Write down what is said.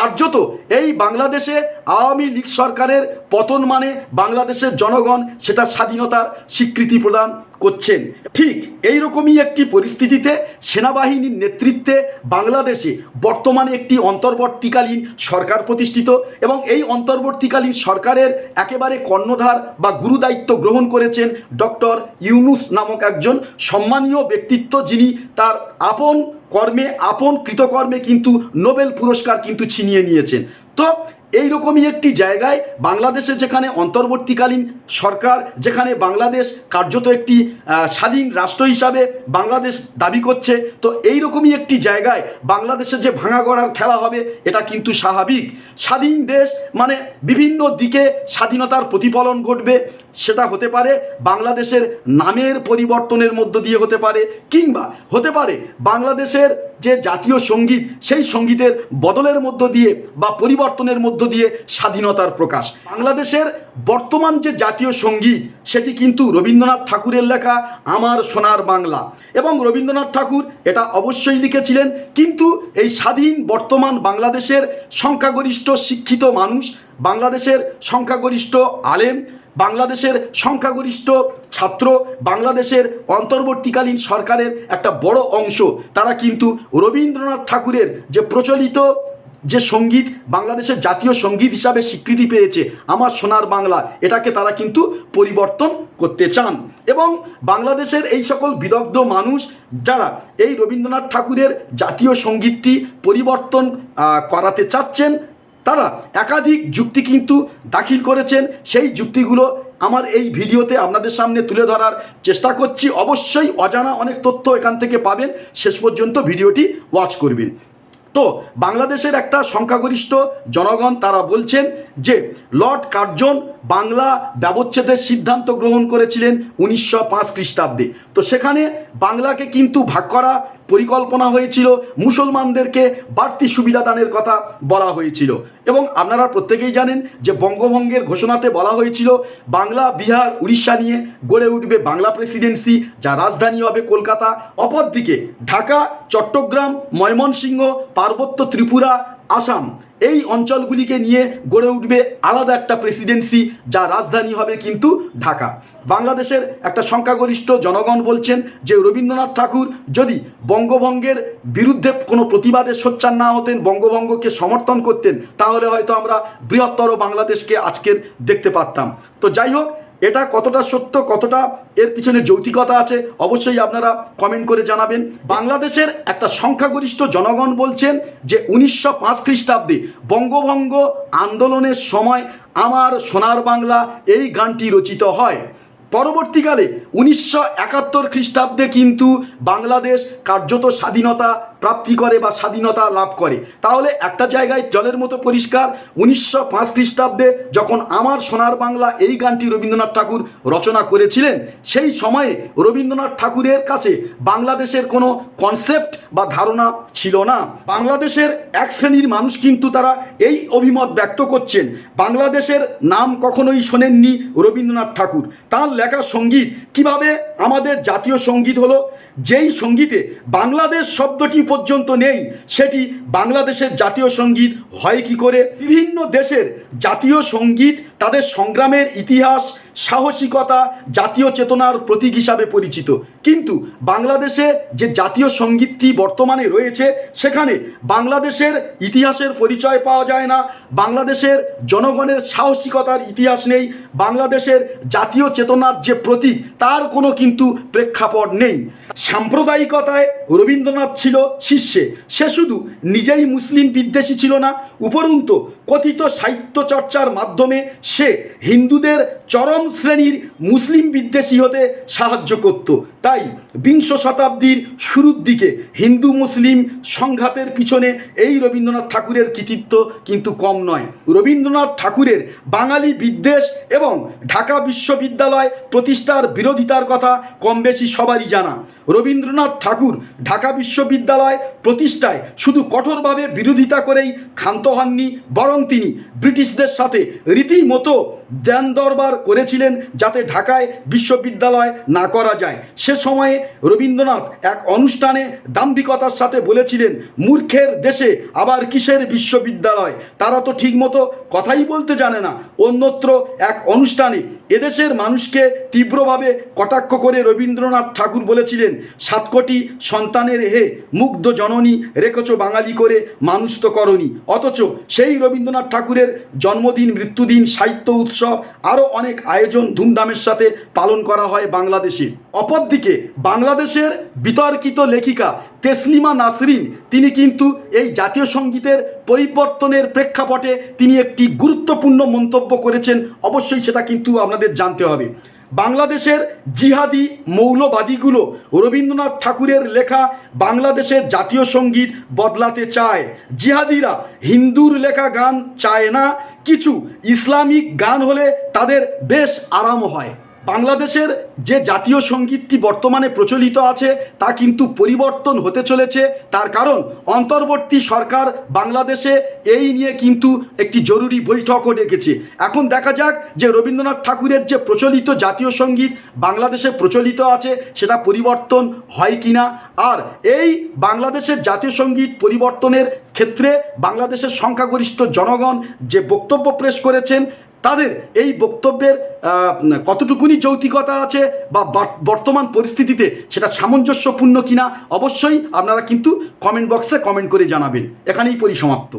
কার্যত এই বাংলাদেশে আওয়ামী লীগ সরকারের পতন মানে বাংলাদেশের জনগণ সেটা স্বাধীনতার স্বীকৃতি প্রদান করছেন। ঠিক এই রকমই একটি পরিস্থিতিতে সেনাবাহিনীর নেতৃত্বে বাংলাদেশে বর্তমানে একটি অন্তর্বর্তীকালীন সরকার প্রতিষ্ঠিত এবং এই অন্তর্বর্তীকালীন সরকারের একেবারে কর্ণধার বা গুরুদায়িত্ব গ্রহণ করেছেন ডক্টর ইউনুস নামক একজন সম্মানীয় ব্যক্তিত্ব যিনি তার আপন কর্মে আপন কৃতকর্মে কিন্তু নোবেল পুরস্কার কিন্তু ছিনিয়ে নিয়েছেন। তো এইরকমই একটি জায়গায় বাংলাদেশে যেখানে অন্তর্বর্তীকালীন সরকার, যেখানে বাংলাদেশ কার্যত একটি স্বাধীন রাষ্ট্র হিসাবে বাংলাদেশ দাবি করছে, তো এইরকমই একটি জায়গায় বাংলাদেশে যে ভাঙা গড়ার খেলা হবে, এটা কিন্তু স্বাভাবিক। স্বাধীন দেশ মানে বিভিন্ন দিকে স্বাধীনতার প্রতিফলন ঘটবে, সেটা হতে পারে বাংলাদেশের নামের পরিবর্তনের মধ্য দিয়ে হতে পারে, কিংবা হতে পারে বাংলাদেশের যে জাতীয় সংগীত, সেই সঙ্গীতের বদলের মধ্য দিয়ে বা পরিবর্তনের মধ্য দিয়ে স্বাধীনতার প্রকাশ। বাংলাদেশের বর্তমান যে জাতীয় সংগীত, সেটি কিন্তু রবীন্দ্রনাথ ঠাকুরের লেখা আমার সোনার বাংলা। এবং রবীন্দ্রনাথ ঠাকুর এটা অবশ্যই লিখেছিলেন, কিন্তু এই স্বাধীন বর্তমান বাংলাদেশের সংখ্যাগরিষ্ঠ শিক্ষিত মানুষ, বাংলাদেশের সংখ্যাগরিষ্ঠ আলেম, বাংলাদেশের সংখ্যাগরিষ্ঠ ছাত্র, বাংলাদেশের অন্তর্বর্তীকালীন সরকারের একটা বড় অংশ, তারা কিন্তু রবীন্দ্রনাথ ঠাকুরের যে প্রচলিত যে সংগীত বাংলাদেশের জাতীয় সংগীত হিসাবে স্বীকৃতি পেয়েছে আমার সোনার বাংলা, এটাকে তারা কিন্তু পরিবর্তন করতে চান। এবং বাংলাদেশের এই সকল বিদগ্ধ মানুষ যারা এই রবীন্দ্রনাথ ঠাকুরের জাতীয় সঙ্গীতটি পরিবর্তন করাতে চাচ্ছেন, তারা একাধিক যুক্তি কিন্তু দাখিল করেছেন। সেই যুক্তিগুলো আমার এই ভিডিওতে আপনাদের সামনে তুলে ধরার চেষ্টা করছি। অবশ্যই অজানা অনেক তথ্য এখান থেকে পাবেন। শেষ পর্যন্ত ভিডিওটি ওয়াচ করবেন। তো বাংলাদেশের একটা সংখ্যাগরিষ্ঠ জনগণ তারা বলছেন যে লর্ড কার্জন বাংলা ব্যবচ্ছেদের সিদ্ধান্ত গ্রহণ করেছিলেন উনিশশো পাঁচ খ্রিস্টাব্দে। তো সেখানে বাংলাকে কিন্তু ভাগ করা পরিকল্পনা হয়েছিল, মুসলমানদেরকে বাড়তি সুবিধা দানের কথা বলা হয়েছিল। এবং আপনারা প্রত্যেকেই জানেন যে বঙ্গভঙ্গের ঘোষণাতে বলা হয়েছিল, বাংলা, বিহার, উড়িষ্যা নিয়ে গড়ে উঠবে বাংলা প্রেসিডেন্সি, যা রাজধানী হবে কলকাতা। অপরদিকে ঢাকা, চট্টগ্রাম, ময়মনসিংহ, পার্বত্য ত্রিপুরা আসাম, এই অঞ্চলগুলিকে নিয়ে গড়ে উঠবে আলাদা একটা প্রেসিডেন্সি যা রাজধানী হবে কিন্তু ঢাকা। বাংলাদেশের একটা সংখ্যাগরিষ্ঠ জনগণ বলছেন যে রবীন্দ্রনাথ ঠাকুর যদি বঙ্গভঙ্গের বিরুদ্ধে কোনো প্রতিবাদে সোচ্চার না হতেন, বঙ্গভঙ্গকে সমর্থন করতেন, তাহলে হয়তো আমরা বৃহত্তর বাংলাদেশকে আজকের দেখতে পারতাম। তো যাই হোক এটা কতটা সত্য, কতটা এর পিছনে যৌতিকতা আছে, অবশ্যই আপনারা কমেন্ট করে জানাবেন। বাংলাদেশের একটা সংখ্যাগরিষ্ঠ জনগণ বলছেন যে উনিশশো পাঁচ খ্রিস্টাব্দে বঙ্গভঙ্গ আন্দোলনের সময় আমার সোনার বাংলা এই গানটি রচিত হয়। পরবর্তীকালে উনিশশো একাত্তর খ্রিস্টাব্দে কিন্তু বাংলাদেশ কার্যত স্বাধীনতা প্রাপ্তি করে বা স্বাধীনতা লাভ করে। তাহলে একটা জায়গায় জলের মতো পরিষ্কার, উনিশশো পাঁচ খ্রিস্টাব্দে যখন আমার সোনার বাংলা এই গানটি রবীন্দ্রনাথ ঠাকুর রচনা করেছিলেন, সেই সময়ে রবীন্দ্রনাথ ঠাকুরের কাছে বাংলাদেশের কোনো কনসেপ্ট বা ধারণা ছিল না। বাংলাদেশের এক শ্রেণির মানুষ কিন্তু তারা এই অভিমত ব্যক্ত করছেন, বাংলাদেশের নাম কখনোই শোনেননি রবীন্দ্রনাথ ঠাকুর। তার লেখা সংগীত কীভাবে আমাদের জাতীয় সংগীত হলো, যেই সঙ্গীতে বাংলাদেশ শব্দটি পর্যন্ত নেই। সেটি বাংলাদেশের জাতীয় সংগীত হয় কি করে? বিভিন্ন দেশের জাতীয় সংগীত তাদের সংগ্রামের ইতিহাস সাহসিকতা, জাতীয় চেতনার প্রতীক হিসাবে পরিচিত। কিন্তু বাংলাদেশে যে জাতীয় সঙ্গীতটি বর্তমানে রয়েছে, সেখানে বাংলাদেশের ইতিহাসের পরিচয় পাওয়া যায় না, বাংলাদেশের জনগণের সাহসিকতার ইতিহাস নেই, বাংলাদেশের জাতীয় চেতনার যে প্রতীক, তার কোনো কিন্তু প্রেক্ষাপট নেই। সাম্প্রদায়িকতায় রবীন্দ্রনাথ ছিল শীর্ষে সে শুধু নিজেই মুসলিম বিদ্বেষী ছিল না, উপরন্তু কথিত সাহিত্য চর্চার মাধ্যমে সে হিন্দুদের চরম শ্রেণির মুসলিম বিদ্বেষী হতে সাহায্য করত। তাই বিংশ শতাব্দীর শুরুর দিকে হিন্দু মুসলিম সংঘাতের পিছনে এই রবীন্দ্রনাথ ঠাকুরের কৃতিত্ব কিন্তু কম নয়। রবীন্দ্রনাথ ঠাকুরের বাঙালি বিদ্বেষ এবং ঢাকা বিশ্ববিদ্যালয় প্রতিষ্ঠার বিরোধিতার কথা কম বেশি সবারই জানা। রবীন্দ্রনাথ ঠাকুর ঢাকা বিশ্ববিদ্যালয় প্রতিষ্ঠায় শুধু কঠোরভাবে বিরোধিতা করেই ক্ষান্ত হননি, বরং তিনি ব্রিটিশদের সাথে রীতিমতো দেন দরবার করেছিলেন যাতে ঢাকায় বিশ্ববিদ্যালয় না করা যায়। সে সময়ে রবীন্দ্রনাথ এক অনুষ্ঠানে দাম্ভিকতার সাথে বলেছিলেন, মূর্খের দেশে আবার কিসের বিশ্ববিদ্যালয়? তারা তো ঠিকমতো কথাই বলতে জানে না। অন্যত্র এক অনুষ্ঠানে এদেশের মানুষকে তীব্রভাবে কটাক্ষ করে রবীন্দ্রনাথ ঠাকুর বলেছিলেন, সাত কোটি সন্তানের হে, মুগ্ধ জননী, রেখেছ বাঙালি করে, মানুষ তো করনি। অথচ সেই রবীন্দ্রনাথ ঠাকুরের জন্মদিন, মৃত্যুদিন, সাহিত্য উৎসব, আরও অনেক আয়োজন ধুমধামের সাথে পালন করা হয় বাংলাদেশে। অপরদিকে বাংলাদেশের বিতর্কিত লেখিকা তেসলিমা নাসরিন, তিনি কিন্তু এই জাতীয় সঙ্গীতের পরিবর্তনের প্রেক্ষাপটে তিনি একটি গুরুত্বপূর্ণ মন্তব্য করেছেন। অবশ্যই সেটা কিন্তু আপনাদের জানতে হবে। বাংলাদেশের জিহাদি মৌলবাদীগুলো রবীন্দ্রনাথ ঠাকুরের লেখা বাংলাদেশের জাতীয় সংগীত বদলাতে চায়। জিহাদিরা হিন্দুর লেখা গান চায় না, কিছু ইসলামিক গান হলে তাদের বেশ আরাম হয়। বাংলাদেশের যে জাতীয় সঙ্গীতটি বর্তমানে প্রচলিত আছে, তা কিন্তু পরিবর্তন হতে চলেছে। তার কারণ, অন্তর্বর্তী সরকার বাংলাদেশে এই নিয়ে কিন্তু একটি জরুরি বৈঠকও ডেকেছে। এখন দেখা যাক যে রবীন্দ্রনাথ ঠাকুরের যে প্রচলিত জাতীয় সংগীত বাংলাদেশে প্রচলিত আছে, সেটা পরিবর্তন হয় কি না আর এই বাংলাদেশের জাতীয় সংগীত পরিবর্তনের ক্ষেত্রে বাংলাদেশের সংখ্যাগরিষ্ঠ জনগণ যে বক্তব্য প্রেস করেছেন তাদের এই বক্তব্যের কতটুকুনি যৌতিকতা আছে বা বর্তমান পরিস্থিতিতে সেটা সামঞ্জস্যপূর্ণ কিনা অবশ্যই আপনারা কিন্তু কমেন্ট বক্সে কমেন্ট করে জানাবেন। এখানেই পরিসমাপ্ত।